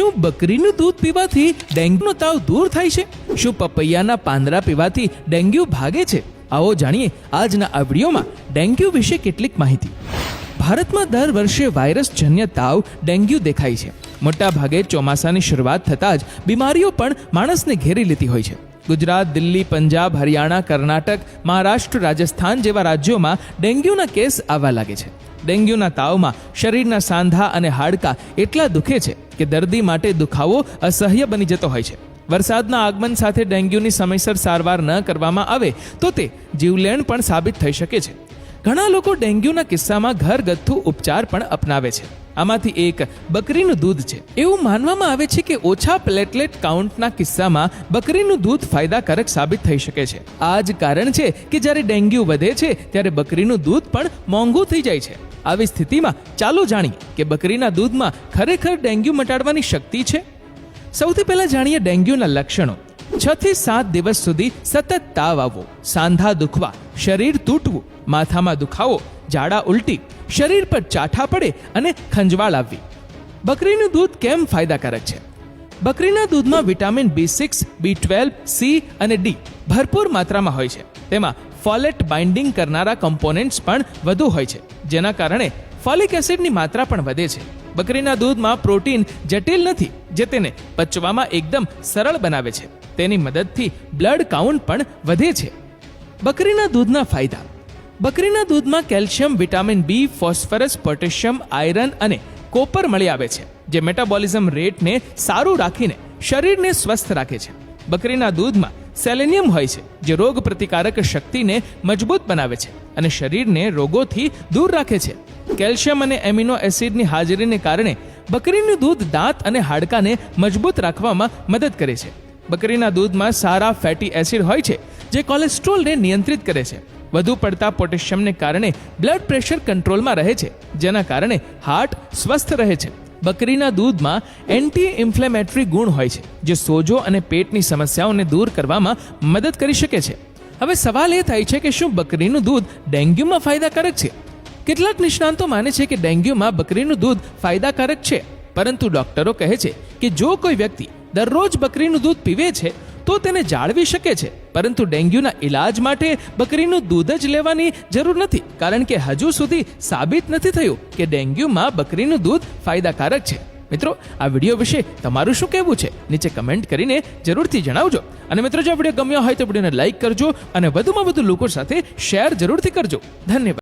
શું બકરીનું દૂધ પીવાથી ડેન્ગ્યુનો તાવ દૂર થાય છે? શું પપૈયાના પાંદડા પીવાથી ડેન્ગ્યુ ભાગે છે? આવો જાણીએ આજના આ વિડીયોમાં ડેન્ગ્યુ વિશે કેટલીક માહિતી. ભારતમાં દર વર્ષે વાયરસજન્ય તાવ ડેન્ગ્યુ દેખાય છે. મોટા ભાગે ચોમાસાની શરૂઆત થતાં જ બીમારીઓ પણ માણસને ઘેરી લેતી હોય છે. ગુજરાત, દિલ્હી, પંજાબ, હરિયાણા, કર્ણાટક, મહારાષ્ટ્ર, રાજસ્થાન જેવા રાજ્યોમાં ડેન્ગ્યુના કેસ આવવા લાગે છે. ડેન્ગ્યુના તાવમાં શરીરના સાંધા અને હાડકાં એટલા દુખે છે કે દર્દી માટે દુખાવો અસહ્ય બની જતો હોય છે. વરસાદના આગમન સાથે ડેન્ગ્યુની સમયસર સારવાર ન કરવામાં આવે તો તે જીવલેણ પણ સાબિત થઈ શકે છે. ઘણા લોકો ડેન્ગ્યુના કિસ્સામાં ઘરગથ્થુ ઉપચાર પણ અપનાવે છે. આમાંથી એક બકરીનું દૂધ છે. એવું માનવામાં આવે છે કે ઓછા પ્લેટલેટ કાઉન્ટના કિસ્સામાં બકરીનું દૂધ ફાયદાકારક સાબિત થઈ શકે છે. આ જ કારણ છે કે જ્યારે ડેન્ગ્યુ વધે છે, ત્યારે બકરીનું દૂધ પણ મોંઘું થઈ જાય છે. આવી સ્થિતિમાં ચાલો જાણીએ કે બકરીના દૂધમાં ખરેખર ડેન્ગ્યુ મટાડવાની શક્તિ છે? સૌથી પહેલા જાણીએ ડેન્ગ્યુના લક્ષણો. છ થી સાત દિવસ સુધી સતત તાવ આવવો, સાંધા દુખવા, શરીર તૂટવું, માથામાં દુખાવો, ઝાડા ઉલટી, શરીર પર ચાઠા પડે અને ખંજવાળ આવવી. બકરીનું દૂધ કેમ ફાયદાકારક છે? બકરીના દૂધમાં vitamin B six, B twelve, C અને ડી ભરપૂર માત્રામાં હોય છે. તેમાં ફોલેટ બાઇન્ડિંગ કરનારા કમ્પોનેન્ટ્સ પણ વધુ હોય છે, જેના કારણે ફોલિક એસિડની માત્રા પણ વધે છે. બકરીના દૂધમાં પ્રોટીન જટિલ નથી, જે તેને પચવામાં એકદમ સરળ બનાવે છે. તેની મદદથી બ્લડ કાઉન્ટ પણ વધે છે. બકરીના દૂધના ફાયદા. બકરીના દૂધમાં calcium, vitamin B, phosphorus, potassium, iron અને કોપર મળી આવે છે, જે મેટાબોલિઝમ રેટને સારું રાખીને શરીરને સ્વસ્થ રાખે છે. બકરીના દૂધમાં સેલેનિયમ હોય છે, જે રોગ પ્રતિકારક શક્તિને મજબૂત બનાવે છે અને શરીરને રોગોથી દૂર રાખે છે. કેલ્શિયમ અને એમિનો એસિડની હાજરીને કારણે બકરીનું દૂધ દાંત અને હાડકાને મજબૂત રાખવામાં મદદ કરે છે. બકરીના દૂધમાં સારા ફેટી એસિડ હોય છે, જે કોલેસ્ટ્રોલને નિયંત્રિત કરે છે. વધુ પડતા પોટેશિયમને કારણે બ્લડ પ્રેશર કંટ્રોલમાં રહે છે, જેના કારણે હાર્ટ સ્વસ્થ રહે છે. બકરીના દૂધમાં એન્ટી ઇન્ફ્લેમેટરી ગુણ હોય છે, જે સોજો અને પેટની સમસ્યાઓને દૂર કરવામાં મદદ કરી શકે છે. હવે સવાલ એ થાય છે કે શું બકરીનું દૂધ ડેન્ગ્યુમાં ફાયદાકારક છે? કેટલાક નિષ્ણાંતો માને છે કે ડેન્ગ્યુમાં બકરીનું દૂધ ફાયદાકારક છે, પરંતુ ડોક્ટરો કહે છે કે જો કોઈ વ્યક્તિ દરરોજ બકરીનું દૂધ પીવે છે, તો તેને જાળવી શકે છે, પરંતુ ડેન્ગ્યુના ઈલાજ માટે બકરીનું દૂધ જ લેવાની જરૂર નથી, કારણ કે હજુ સુધી સાબિત નથી થયું કે ડેન્ગ્યુમાં બકરીનું દૂધ ફાયદાકારક છે. મિત્રો, આ વીડિયો વિશે તમારું શું કહેવું છે, નીચે કમેન્ટ કરીને જરૂરથી જણાવજો. અને મિત્રો, જો વીડિયો ગમ્યો હોય તો વિડીયોને લાઈક કરજો અને વધુમાં વધુ લોકો સાથે શેર જરૂરથી કરજો. ધન્યવાદ.